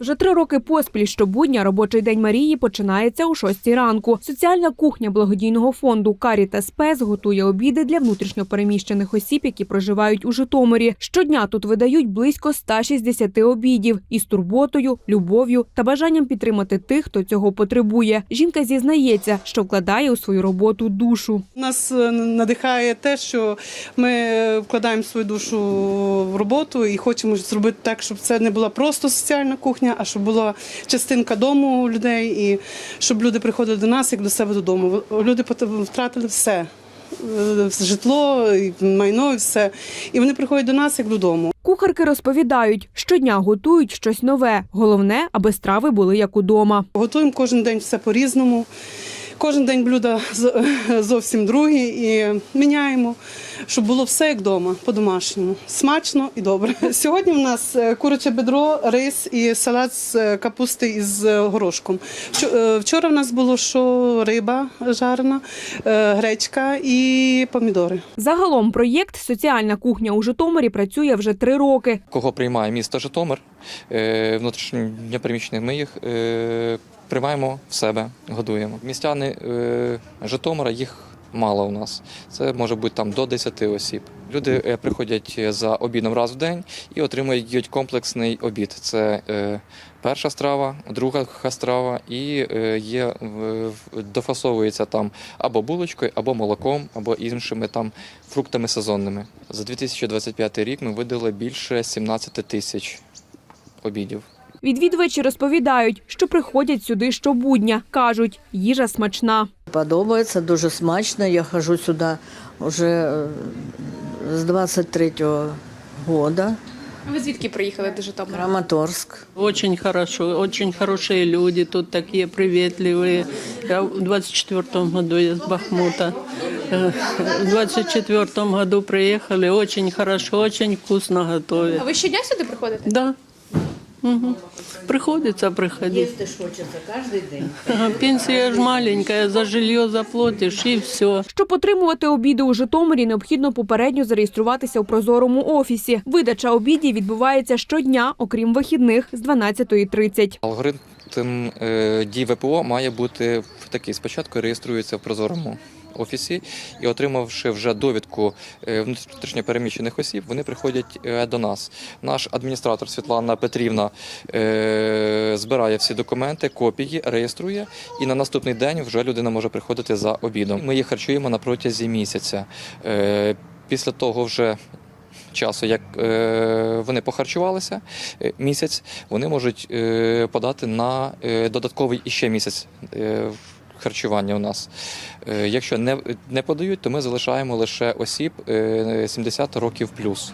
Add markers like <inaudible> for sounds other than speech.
Вже три роки поспіль щобудня робочий день Марії починається о 6 ранку. Соціальна кухня благодійного фонду Каріта Спес готує обіди для внутрішньопереміщених осіб, які проживають у Житомирі. Щодня тут видають близько 160 обідів із турботою, любов'ю та бажанням підтримати тих, хто цього потребує. Жінка зізнається, що вкладає у свою роботу душу. Нас е, надихає те, що ми вкладаємо свою душу в роботу і хочемо зробити так, щоб це не була просто соціальна кухня, а щоб була частинка дому у людей, і щоб люди приходили до нас як до себе додому. Люди втратили все. е, Житло, майно, і все. І вони приходять до нас як додому. Кухарки розповідають, щодня готують щось нове. Головне, аби страви були як удома. Готуємо кожен день все по-різному. Кожен день блюда <laughs> зовсім другі і міняємо, щоб було все як вдома, по-домашньому. Смачно і добре. <laughs> Сьогодні в нас е, куряче бедро, рис і салат з е, капусти із е, горошком. Вчора в нас було що риба жарена, е, гречка і помідори. Загалом проєкт Соціальна кухня у Житомирі працює вже три роки. кого приймає місто Житомир, е, внутрішньопереміщених ми їх приймаємо в себе, годуємо. Містяни е, Житомира їх мало у нас. Це може бути там до 10 осіб. Люди е, приходять за обідом раз в день і отримують комплексний обід. Це е, перша страва, друга страва, і є дофасовується там або булочкою, або молоком, або іншими там фруктами сезонними. За 2025 рік ми видали більше 17 тисяч обідів. Відвідувачі розповідають, що приходять сюди щобудня. кажуть, їжа смачна. Подобається, дуже смачно. Я хожу сюди вже е, з 23-го года. Ви звідки приїхали до Житомира? Краматорськ. Очень хорошо, очень хорошие люди, тут такие приветливые. Я в 24 году из Бахмута. Э, В 24 году приехали, очень хорошо, очень вкусно А ви щодня сюди приходите? Да. Угу. Приходится приходить. Їсти ж хочеться кожен день. Ага, Пенсия ж маленькая, за жилье заплатишь и все. Щоб отримувати обіди у Житомирі, необхідно попередньо зареєструватися у прозорому офісі. Видача обідів відбувається щодня, окрім вихідних з 12.30. Алгоритм е, дій ВПО має бути такий: спочатку реєструється в прозорому офісі, і отримавши вже довідку е, внутрішньопереміщених осіб, вони приходять е, до нас. Наш адміністратор Світлана Петрівна е, збирає всі документи, копії, реєструє, і на наступний день вже людина може приходити за обідом. Ми їх харчуємо на протязі місяця. Після того вже часу, як вони похарчувалися місяць, вони можуть подати на додатковий іще місяць. Е, Харчування у нас. Е, Якщо не, не подають, то ми залишаємо лише осіб е, 70 років плюс.